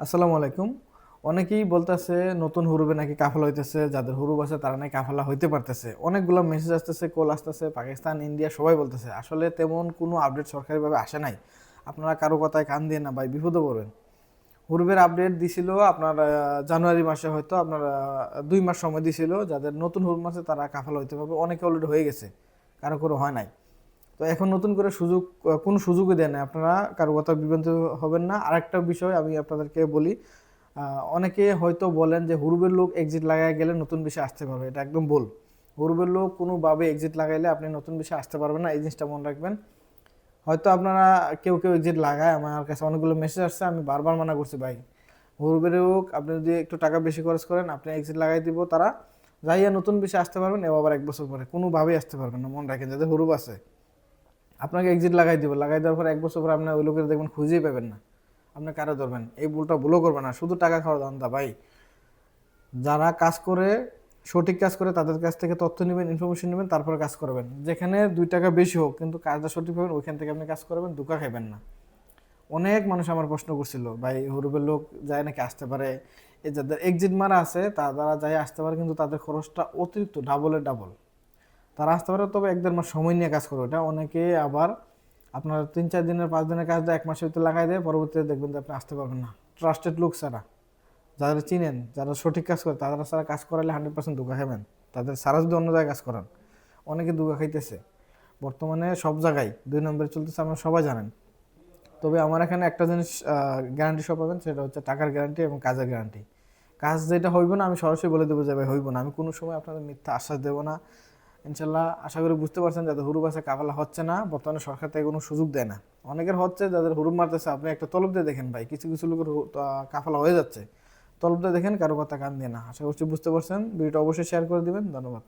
আসসালামু আলাইকুম। অনেকেই বলতেছে, নতুন হুরুবে নাকি কাফেলা হইতেছে। যাদের হুরুব আছে, তারা নাকি কাফেলা হইতে পারতেছে। অনেকগুলো মেসেজ আসতেছে কল আসতেছে, পাকিস্তান, ইন্ডিয়া, সবাই বলতেছে। আসলে তেমন কোনো আপডেট সরকারিভাবে আসে নাই। আপনারা কারও কথায় কান দিয়ে না ভাই, বিপদে পড়বেন হুরুবের আপডেট দিছিল আপনার জানুয়ারি মাসে হয়তো, আপনার দুই মাস সময় দিছিল। যাদের নতুন হুরুম আছে, তারা কাফেলা হইতে পারবে। অনেকে অলরেডি হয়ে গেছে। কারও করে হয় নাই। তো এখন নতুন করে সুযোগ কোনো সুযোগই দেয় না। আপনারা কারও কথা বিভ্রান্ত হবেন না। আরেকটা বিষয় আমি আপনাদেরকে বলি অনেকে হয়তো বলেন যে হুরুবের লোক এক্সিট লাগায় গেলে নতুন বিষয় আসতে পারবে। এটা একদম ভুল। হুরুবের লোক কোনোভাবে এক্সিট লাগাইলে আপনি নতুন বিষয় আসতে পারবেন না। এই জিনিসটা মনে রাখবেন। হয়তো আপনারা কেউ কেউ এক্সিট লাগায়। আমার কাছে অনেকগুলো মেসেজ আসছে। আমি বারবার মানা করছি, ভাই। হুরুবের হোক আপনি যদি একটু টাকা বেশি খরচ করেন, আপনি এক্সিট লাগাই দিব। তারা যাইয়া নতুন বিষয় আসতে পারবেন এবং আবার এক বছর পরে। কোনোভাবেই আসতে পারবেন না। মনে রাখেন যাদের হুরুব আছে আপনাকে এক্সিট লাগাই দিব। লাগাই দেওয়ার পর এক বছর পর আপনার ওই লোকের দেখবেন খুঁজেই পাবেন না। আপনি কারও ধরবেন? এই ভুলটা ভুলও করবেন না। শুধু টাকা খাওয়া ধান্দা ভাই। যারা কাজ করে, সঠিক কাজ করে, তাদের কাছ থেকে তথ্য নেবেন ইনফরমেশন নেবেন, তারপরে কাজ করবেন। যেখানে দুই টাকা বেশি হোক, কিন্তু কাজটা সঠিক পাবেন, ওইখান থেকে আপনি কাজ করবেন দুকা খাইবেন না। অনেক মানুষ আমার প্রশ্ন করছিল, ভাই, হুরুবের লোক যায় নাকি আসতে পারে? যাদের এক্সিট মারা আছে, তারা যায় আসতে পারে, কিন্তু তাদের খরচটা অতিরিক্ত ডাবলের ডাবল তারা আসতে পারে, তবে এক দেড় মাস সময় নিয়ে কাজ করবে। ওটা অনেকে আবার আপনার তিন চার দিনের, পাঁচ দিনের কাজটা এক মাসের ভিতরে লাগাই দেয়, পরবর্তীতে দেখবেন যে আপনি আসতে পারবেন না। ট্রাস্টেড লোক ছাড়া। যারা চিনেন, যারা সঠিক কাজ করে তারা ছাড়া কাজ করালে হান্ড্রেড পার্সেন্ট দুঃখা খাবেন। তাদের সারা যদি অন্য জায়গায় কাজ করান, অনেকে দুঃখা খাইতেছে। বর্তমানে সব জায়গায় দুই নম্বরে চলতেছে, আপনারা সবাই জানেন। তবে আমার এখানে একটা জিনিস গ্যারান্টি সব পাবেন, সেটা হচ্ছে টাকার গ্যারান্টি এবং কাজের গ্যারান্টি কাজ যেটা হইব না, আমি সরাসরি বলে দেবো যে, ভাই, হইব না। আমি কোনো সময় আপনাদের মিথ্যা আশ্বাস দেবো না। ইনশাল্লাহ আশা করি বুঝতে পারছেন যাদের হুরুব আছে কাফালা হচ্ছে না, বর্তমানে সরকার থেকে কোনো সুযোগ দেয় না। অনেকের হচ্ছে যাদের হুরুব মারতেছে, আপনি একটা তলব দিয়ে দেখেন ভাই, কিছু কিছু লোকের কাফালা হয়ে যাচ্ছে। তলব দিয়ে দেখেন, কারও কথা কান দিয়ে না। আশা করছি বুঝতে পারছেন। ভিডিওটা অবশ্যই শেয়ার করে দিবেন। ধন্যবাদ।